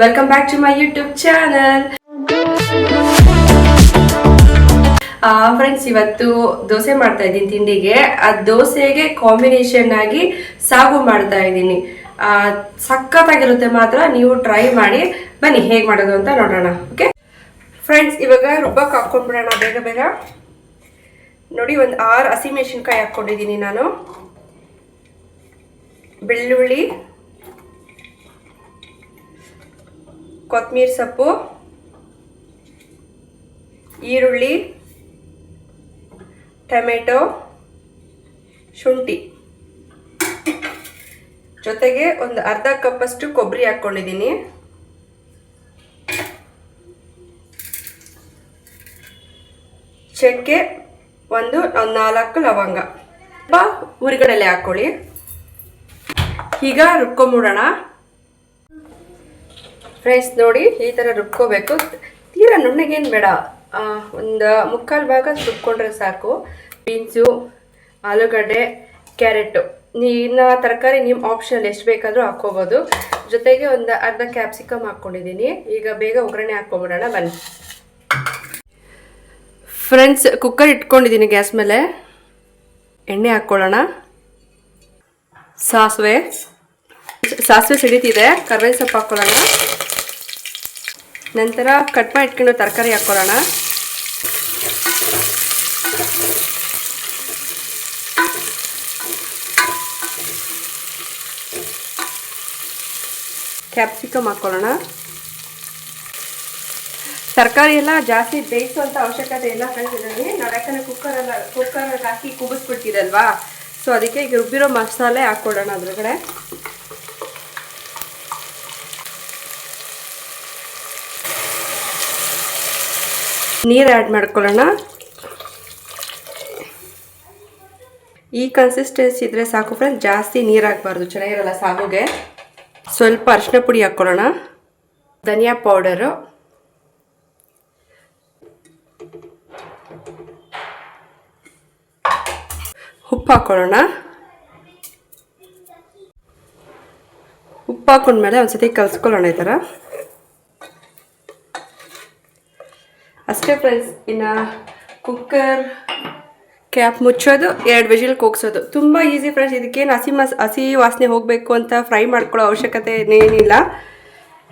Welcome back to my YouTube channel friends ಇವತ್ತು ದೋಸೆ ಮಾಡ್ತಾ ಇದ್ದೀನಿ ತಿಂಡಿಗೆ. ಆ ದೋಸೆಗೆ ಕಾಂಬಿನೇಷನ್ ಆಗಿ ಸಾಗು ಮಾಡ್ತಾ ಇದ್ದೀನಿ. ಸಖತ್ತಾಗಿರುತ್ತೆ ಮಾತ್ರ, ನೀವು ಟ್ರೈ ಮಾಡಿ. ಬನ್ನಿ, ಹೇಗೆ ಮಾಡೋದು ಅಂತ ನೋಡೋಣ ಓಕೆ ಫ್ರೆಂಡ್ಸ್ ಇವಾಗ ರುಬ್ಬಕ್ಕೆ ಹಾಕ್ಕೊಂಡ್ಬಿಡೋಣ, ಬೇಗ ಬೇಗ. ನೋಡಿ, ಒಂದು ಆರು ಹಸಿಮೆಣಸಿನ್ಕಾಯಿ ಹಾಕ್ಕೊಂಡಿದ್ದೀನಿ ನಾನು. ಬೆಳ್ಳುಳ್ಳಿ ಕೊತ್ತಂಬರಿ ಸೊಪ್ಪು, ಈರುಳ್ಳಿ, ಟೊಮೆಟೊ, ಶುಂಠಿ. ಜೊತೆಗೆ ಒಂದು ಅರ್ಧ ಕಪ್ಪಷ್ಟು ಕೊಬ್ಬರಿ ಹಾಕ್ಕೊಂಡಿದ್ದೀನಿ. ಚಕ್ಕೆ ಒಂದು ನಾಲ್ಕು ಲವಂಗ. ಹುರಿಗಡಲೆ ಹಾಕ್ಕೊಳ್ಳಿ. ಈಗ ರುಬ್ಕೊಂಬಿಡೋಣ. ಫ್ರೆಂಡ್ಸ್ ನೋಡಿ, ಈ ಥರ ರುಬ್ಕೋಬೇಕು. ತೀರಾ ನುಣ್ಣಗೇನು ಬೇಡ. ಒಂದು ಮುಕ್ಕಾಲು ಭಾಗ ರುಬ್ಕೊಂಡ್ರೆ ಸಾಕು. ಬೀನ್ಸು, ಆಲೂಗಡ್ಡೆ, ಕ್ಯಾರೆಟು. ಇನ್ನು ತರಕಾರಿ ನಿಮ್ಮ ಆಪ್ಷನ್ ಎಷ್ಟು ಬೇಕಾದರೂ ಹಾಕ್ಕೋಬೋದು. ಜೊತೆಗೆ ಒಂದು ಅರ್ಧ ಕ್ಯಾಪ್ಸಿಕಮ್ ಹಾಕ್ಕೊಂಡಿದ್ದೀನಿ ಈಗ ಬೇಗ ಒಗ್ಗರಣೆ ಹಾಕ್ಕೊಬಿಡೋಣ, ಬನ್ನಿ. ಫ್ರೆಂಡ್ಸ್ ಕುಕ್ಕರ್ ಇಟ್ಕೊಂಡಿದ್ದೀನಿ ಗ್ಯಾಸ್ ಮೇಲೆ. ಎಣ್ಣೆ ಹಾಕ್ಕೊಳ್ಳೋಣ. ಸಾಸಿವೆ. ಸಾಸಿವೆ ಸಿಡಿತಿದೆ. ಕರ್ಬೇವಿನ ಸೊಪ್ಪು ಹಾಕ್ಕೊಳ್ಳೋಣ. ನಂತರ ಕಟ್ ಮಾಡಿ ಇಟ್ಕೊಂಡು ತರಕಾರಿ ಹಾಕ್ಕೊಳ್ಳೋಣ. ಕ್ಯಾಪ್ಸಿಕಮ್ ಹಾಕ್ಕೊಳ್ಳೋಣ. ತರಕಾರಿ ಎಲ್ಲ ಜಾಸ್ತಿ ಬೇಯಿಸುವಂಥ ಅವಶ್ಯಕತೆ ಇಲ್ಲ ಕಳಿಸಿದ್ದೀನಿ ನಾವು ಯಾಕಂದರೆ ಕುಕ್ಕರೆಲ್ಲ ಕುಕ್ಕರಲ್ಲಿ ಹಾಕಿ ಕುದಿಸ್ಬಿಡ್ತೀರಲ್ವಾ? ಸೊ ಅದಕ್ಕೆ ಈಗ ರುಬ್ಬಿರೋ ಮಸಾಲೆ ಹಾಕ್ಕೊಡೋಣ ಅದ್ರೊಳಗಡೆ ನೀರು ಆ್ಯಡ್ ಮಾಡ್ಕೊಳ್ಳೋಣ. ಈ ಕನ್ಸಿಸ್ಟೆನ್ಸಿ ಇದ್ರೆ ಸಾಕು ಫ್ರೆಂಡ್ ಜಾಸ್ತಿ ನೀರು ಹಾಕ್ಬಾರ್ದು, ಚೆನ್ನಾಗಿರಲ್ಲ ಸಾಗುಗೆ. ಸ್ವಲ್ಪ ಅರಿಶಿನ ಪುಡಿ ಹಾಕ್ಕೊಳ್ಳೋಣ. ಧನಿಯಾ ಪೌಡರು ಉಪ್ಪು ಹಾಕ್ಕೊಳ್ಳೋಣ. ಉಪ್ಪು ಹಾಕೊಂಡ್ಮೇಲೆ ಒಂದ್ಸತಿ ಕಲಿಸ್ಕೊಳ್ಳೋಣ ಈ ಥರ. ಅಷ್ಟೇ ಫ್ರೆಂಡ್ಸ್ ಇನ್ನು ಕುಕ್ಕರ್ ಕ್ಯಾಪ್ ಮುಚ್ಚೋದು ಎರಡು ವಿಜಿಲ್ ಕೂಗ್ಸೋದು. ತುಂಬ ಈಸಿ ಫ್ರೆಂಡ್ಸ್ ಇದಕ್ಕೇನು ಹಸಿ ಮಸ್ ಹಸಿ ವಾಸನೆ ಹೋಗಬೇಕು ಅಂತ ಫ್ರೈ ಮಾಡ್ಕೊಳ್ಳೋ ಅವಶ್ಯಕತೆ ಏನೇನಿಲ್ಲ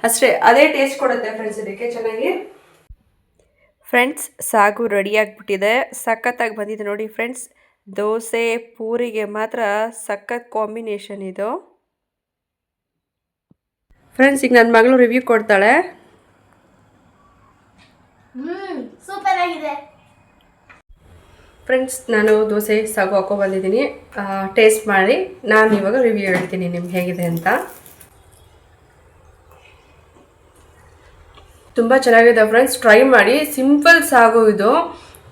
ಅಷ್ಟೇ ಅದೇ ಟೇಸ್ಟ್ ಕೊಡುತ್ತೆ ಫ್ರೆಂಡ್ಸ್ ಇದಕ್ಕೆ ಚೆನ್ನಾಗಿ. ಫ್ರೆಂಡ್ಸ್ ಸಾಗು ರೆಡಿ ಆಗಿಬಿಟ್ಟಿದೆ. ಸಖತ್ತಾಗಿ ಬಂದಿದೆ ನೋಡಿ ಫ್ರೆಂಡ್ಸ್ ದೋಸೆ ಪೂರಿಗೆ ಮಾತ್ರ ಸಖತ್ ಕಾಂಬಿನೇಷನ್ ಇದು. ಫ್ರೆಂಡ್ಸ್ ಈಗ ನನ್ನ ಮಗಳು ರಿವ್ಯೂ ಕೊಡ್ತಾಳೆ. ಆಗಿದೆ ಫ್ರೆಂಡ್ಸ್ ನಾನು ದೋಸೆ, ಸಾಗು ಹಾಕೋ ಬಂದಿದ್ದೀನಿ. ಟೇಸ್ಟ್ ಮಾಡಿ. ನಾನು ಇವಾಗ ರಿವ್ಯೂ ಹೇಳ್ತೀನಿ ನಿಮ್ಗೆ ಹೇಗಿದೆ ಅಂತ. ತುಂಬ ಚೆನ್ನಾಗಿದೆ ಫ್ರೆಂಡ್ಸ್ ಟ್ರೈ ಮಾಡಿ. ಸಿಂಪಲ್ ಸಾಗು ಇದು.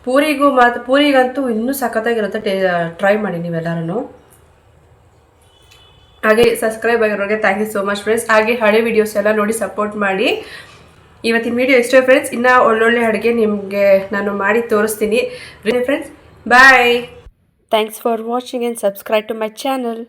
ಪೂರಿಗೂ ಮಾತ್ರ ಪೂರಿಗಂತೂ ಇನ್ನೂ ಸಖತ್ತಾಗಿರುತ್ತೆ ಟೇ ಟ್ರೈ ಮಾಡಿ ನೀವೆಲ್ಲರೂ ಹಾಗೆ subscribe ಆಗಿರೋರಿಗೆ thank you so much friends ಹಾಗೆ ಹಳೆ ವಿಡಿಯೋಸ್ ಎಲ್ಲ ನೋಡಿ ಸಪೋರ್ಟ್ ಮಾಡಿ. ಇವತ್ತಿನ ವಿಡಿಯೋ ಇಷ್ಟೇ ಫ್ರೆಂಡ್ಸ್ ಇನ್ನೂ ಒಳ್ಳೊಳ್ಳೆ ಅಡುಗೆ ನಿಮಗೆ ನಾನು ಮಾಡಿ ತೋರಿಸ್ತೀನಿ. Friends bye thanks for watching and subscribe to my channel